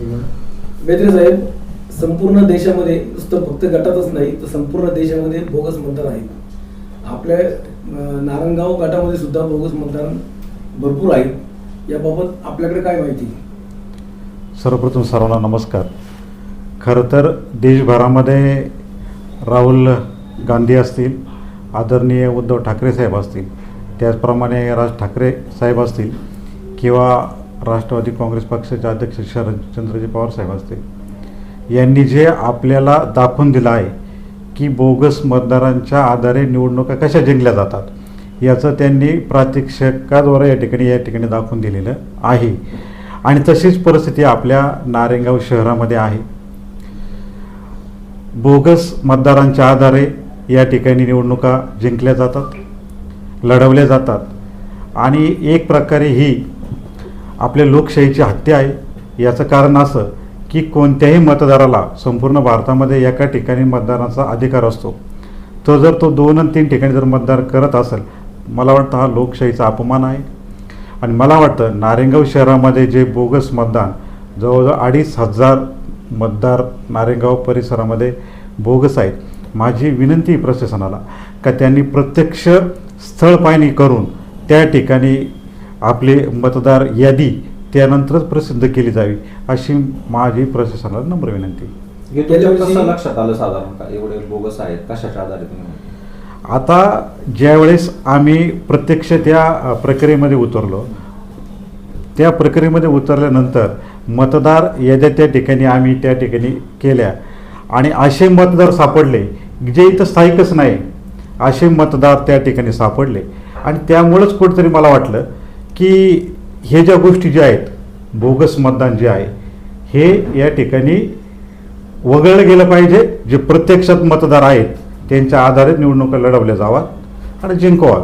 बेत्रे साहेब संपूर्ण देशामध्ये नुसतं फक्त गटातच नाही तर संपूर्ण देशामध्ये बोगस मतदार आहेत. आपल्या अं, नारायणगाव गटामध्ये सुद्धा बोगस मतदान भरपूर आहेत. याबाबत आपल्याकडे काय माहिती? सर्वप्रथम सर्वांना नमस्कार. खरं तर देशभरामध्ये राहुल गांधी असतील आदरणीय उद्धव ठाकरे साहेब असतील त्याचप्रमाणे राज ठाकरे साहेब असतील किंवा राष्ट्रवादी काँग्रेस पक्षाचे अध्यक्ष शरदचंद्रजी पवार साहेब असतील यांनी जे आपल्याला दाखवून दिलं आहे की बोगस मतदारांच्या आधारे निवडणुका कशा जिंकल्या जातात याचं त्यांनी प्रात्यक्षिकाद्वारे या ठिकाणी या ठिकाणी दाखवून दिलेलं आहे. आणि तशीच परिस्थिती आपल्या नारेगाव शहरामध्ये आहे. बोगस मतदारांच्या आधारे या ठिकाणी निवडणुका जिंकल्या जातात लढवल्या जातात. आणि एक प्रकारे ही आपल्या लोकशाहीची हत्या आहे. याचं कारण असं की कोणत्याही मतदाराला संपूर्ण भारतामध्ये एका ठिकाणी मतदानाचा अधिकार असतो. तो जर तो दोन आणि तीन ठिकाणी जर मतदार करत असेल मला वाटतं हा लोकशाहीचा अपमान आहे. आणि मला वाटतं नारेंगाव शहरामध्ये जे बोगस मतदान जवळजवळ अडीच हजार मतदार नारेंगाव परिसरामध्ये बोगस आहेत माझी विनंती प्रशासनाला का त्यांनी प्रत्यक्ष स्थळ पाहणी करून त्या ठिकाणी आपले मतदार यादी त्यानंतरच प्रसिद्ध केली जावी अशी माझी प्रशासनाला नम्र विनंती. हे कसं लक्षात आलं साधारण का? एवढे बोगस आहेत कशाच्या आधारे? आता ज्यावेळेस आम्ही प्रत्यक्ष त्या प्रक्रियेमध्ये उतरलो त्या प्रक्रियेमध्ये उतरल्यानंतर मतदार याद्या त्या ठिकाणी आम्ही त्या ठिकाणी केल्या. आणि असे मतदार सापडले जे इथं स्थायिकच नाही असे मतदार त्या ठिकाणी सापडले. आणि त्यामुळंच कुठेतरी मला वाटलं की हे ज्या गोष्टी ज्या आहेत बोगस मतदान जे आहे हे या ठिकाणी वगळलं गेलं पाहिजे. जे प्रत्यक्षात मतदार आहेत त्यांच्या आधारे निवडणुका लढवल्या जावात आणि जिंकवा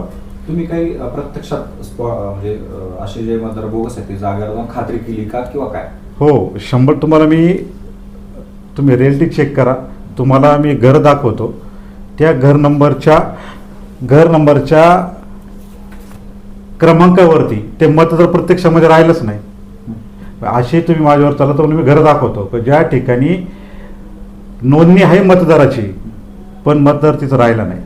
तुम्ही काही प्रत्यक्षात म्हणजे असे जे मतदार बोगस आहेत ते जागेवर जाऊन खात्री केली का किंवा काय? हो शंभर तुम्हाला मी तुम्ही रिअल्टी चेक करा. तुम्हाला मी घर दाखवतो. त्या घर नंबरच्या घर नंबरच्या क्रमांकावरती. ते मतदार प्रत्यक्षामध्ये राहिलंच नाही. असे तुम्ही माझ्यावर चला तर मी घर दाखवतो. ज्या ठिकाणी नोंदणी आहे मतदाराची पण मतदार तिथं राहिला नाही.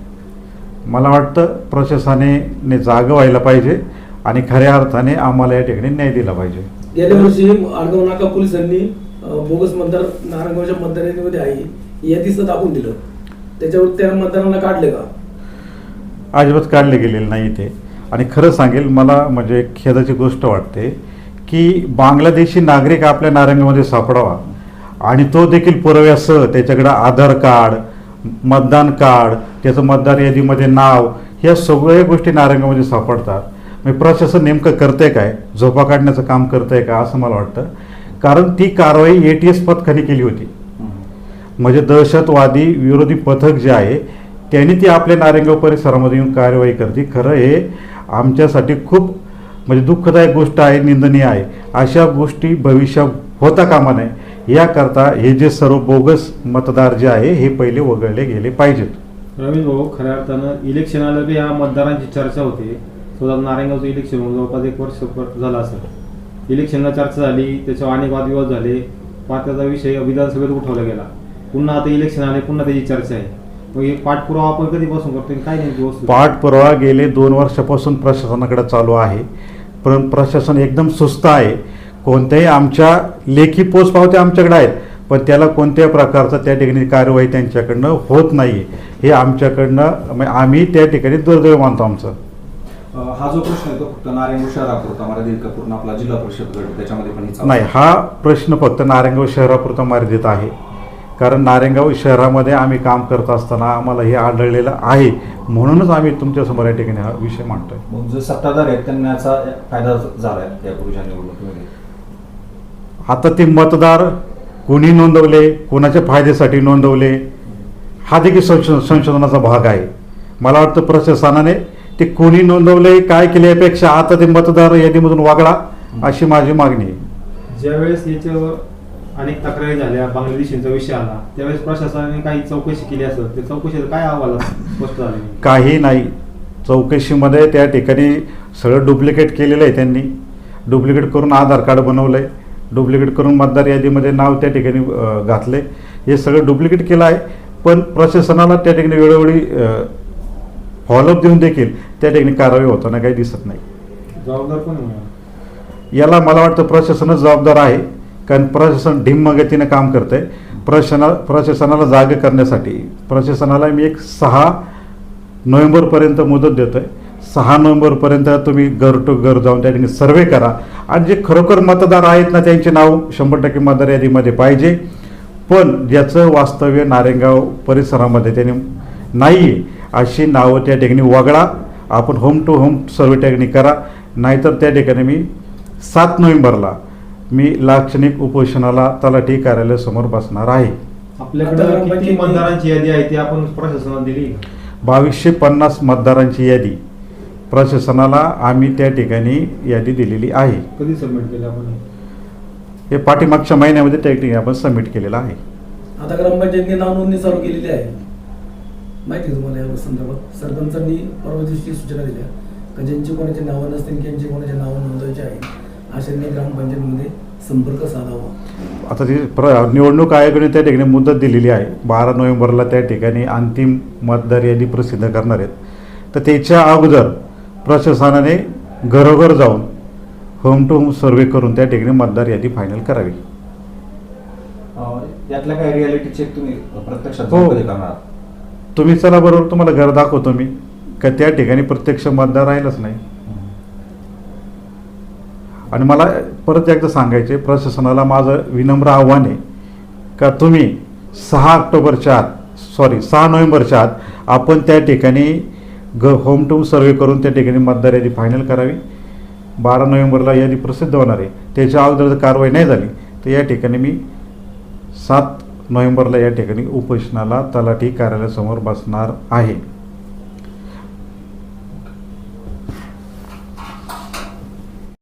मला वाटतं प्रशासनाने जागं व्हायला पाहिजे आणि खऱ्या अर्थाने आम्हाला या ठिकाणी न्याय दिला पाहिजे. गेल्या वर्षी आडगाव नाका पोलिसांनी बोगस मतदार नारायणगावच्या मतदार यादीमध्ये आहे यादीचं दाखवून दिलं. त्याच्यावर त्या मतदारांना काढले का? अजिबात काढले गेलेले नाही ते आणि खरं सांगेल मला म्हणजे खेदाची गोष्ट वाटते की बांगलादेशी नागरिक आपल्या नारंगामध्ये सापडावा. आणि तो देखील पुराव्यासह त्याच्याकडं आधार कार्ड मतदान कार्ड त्याचं मतदार यादीमध्ये नाव ह्या सगळ्या गोष्टी नारंगामध्ये सापडतात. म्हणजे प्रशासन नेमकं करते काय? झोपा काढण्याचं काम करतंय का? असं मला वाटतं. कारण ती कारवाई ए टी एस पथकाने केली होती. म्हणजे दहशतवादी विरोधी पथक जे आहे त्यांनी ती आपल्या नारेगाव परिसरामध्ये येऊन कारवाई करते. खरं हे आमच्यासाठी खूप म्हणजे दुःखदायक गोष्ट आहे निंदनीय आहे. अशा गोष्टी भविष्यात होता कामा नये. याकरता हे जे सर्व बोगस मतदार जे आहे हे पहिले वगळले गेले पाहिजेत. रवींद्र भाऊ खऱ्या अर्थानं इलेक्शन बी की या मतदारांची चर्चा होते. स्वतः नारायणगावचं इलेक्शन होऊन जवळपास एक वर्ष झालं असेल. इलेक्शनला चर्चा झाली त्याच्यावर अनेक वादविवाद झाले. पात्याचा विषय विधानसभेत उठवला गेला. पुन्हा आता इलेक्शन आले पुन्हा त्याची चर्चा आहे. मग हे पाठपुरावा आपण कधीपासून करतो आणि काय नेमकी वस्तू पाठपुरावा गेले दोन वर्षापासून प्रशासनाकडे चालू आहे. पण प्रशासन एकदम सुस्त आहे. कोणत्याही आमच्या लेखी पोचपावत्या आमच्याकडे आहेत पण त्याला कोणत्याही प्रकारचं त्या ठिकाणी कार्यवाही त्यांच्याकडनं होत नाही हे आमच्याकडनं म्हणजे आम्ही त्या ठिकाणी दुर्दैव मानतो आमचं. अ, हा जो प्रश्न आहे तो फक्त नारायणगाव शहरापुरता मर्यादित का पूर्ण आपला जिल्हा परिषद गट त्याच्यामध्ये पण हे चालू नाही हा प्रश्न फक्त नारायणगाव शहरापुरता मर्यादित आहे. कारण नारायणगाव शहरामध्ये आम्ही काम करत असताना आम्हाला हे आढळलेलं आहे. म्हणूनच आम्ही तुमच्यासमोर या ठिकाणी हा विषय मांडतोय. जे सत्ताधार आहेत त्यांना याचा फायदा झाला आहे यापूर्वीच्या निवडणुकीमध्ये? आता ते मतदार कोणी नोंदवले कोणाच्या फायद्यासाठी नोंदवले हा देखील संशो संशोधनाचा भाग आहे. मला वाटतं प्रशासनाने ते कोणी नोंदवले काय केले यापेक्षा आता ते मतदार यादीमधून वगळा अशी माझी मागणी आहे. ज्यावेळेस याच्यावर अनेक तक्रारी झाल्या बांगलादेशींचा विषय आला. त्यावेळेस प्रशासनाने काही चौकशी केली असेल त्या चौकशीत काय अहवाल स्पष्ट झाले काही नाही. चौकशीमध्ये त्या ठिकाणी सगळं डुप्लिकेट केलेलं आहे त्यांनी. डुप्लिकेट करून आधार कार्ड बनवलं आहे डुप्लिकेट करून मतदार यादीमध्ये नाव त्या ठिकाणी घातले हे सगळं डुप्लिकेट केलं आहे पण प्रशासनाला त्या ठिकाणी वेळोवेळी फॉलोअप देऊन देखील त्या ठिकाणी कारवाई होताना काही दिसत नाही. जबाबदार कोण याला मला वाटतं प्रशासनच जबाबदार आहे. कारण प्रशासन ढिम्म गतीने काम करत आहे प्रशासना प्रशासनाला जागे करण्यासाठी प्रशासनाला मी एक सहा नोव्हेंबरपर्यंत मुदत देतो आहे सहा नोव्हेंबरपर्यंत तुम्ही घर टू घर जाऊन त्या ठिकाणी सर्वे करा. आणि जे खरोखर मतदार आहेत ना त्यांचे नाव शंभर टक्के मतदार यादीमध्ये पाहिजे. पण ज्याचं वास्तव्य नारेंगाव परिसरामध्ये त्याने नाही आहे अशी नावं त्या ठिकाणी वगळा. आपण होम टू होम सर्वे त्या ठिकाणी करा. नाहीतर त्या ठिकाणी मी सात नोव्हेंबरला मी लाक्षणिक उपोषणाला तलाठी कार्यालयासमोर बसणार आहे. आपल्याकडे आता किती मतदारांची यादी आहे ती आपण प्रशासनाला दिली. का? बावीसशे पन्नास मतदारांची यादी. प्रशासनाला आम्ही त्या ठिकाणी यादी दिलेली आहे. कधी सबमिट केली आपण? हे पाठीमागच्या महिन्यामध्ये त्या ठिकाणी आपण सबमिट केलेलं आहे. आता ग्रामपंचायतने नाव नोंदणी चालू केलेली आहे. माहिती आहे तुम्हाला या संदर्भात. सरपंचांनी परवा दिवशी सूचना दिल्या. का ज्यांची कोणाची नावं नसतील त्यांची कोणाची नावं नोंदवायची आहे. अशांनी ग्रामपंचायतीमध्ये संपर्क साधावा. आता ती प्र निवडणूक आयोगाने त्या ठिकाणी मुदत दिलेली आहे. बारा नोव्हेंबरला त्या ठिकाणी अंतिम मतदार यादी प्रसिद्ध करणार आहेत. तर त्याच्या अगोदर प्रशासनाने घरोघर जाऊन होम टू होम सर्वे करून त्या ठिकाणी मतदार यादी फायनल करावी. अं, यातल्या काही रियालिटी चेक तुम्ही प्रत्यक्षात हो. तुम्ही चला बरोबर तुम्हाला घर दाखवतो मी. का त्या ठिकाणी प्रत्यक्ष मतदार राहिलंच नाही. आणि मला परत एकदा सांगायचे प्रशासनाला माझं विनम्र आव्हान आहे का तुम्ही सहा ऑक्टोबरच्या आत सॉरी सहा नोव्हेंबरच्या आत आपण त्या ठिकाणी ग होम टू सर्वे करून त्या ठिकाणी मतदार यादी फायनल करावी. बारा नोव्हेंबरला यादी प्रसिद्ध होणार आहे. त्याच्या अगोदर जर कारवाई नाही झाली तर या ठिकाणी मी सात नोव्हेंबरला या ठिकाणी उपोषणाला तलाठी कार्यालयासमोर बसणार आहे.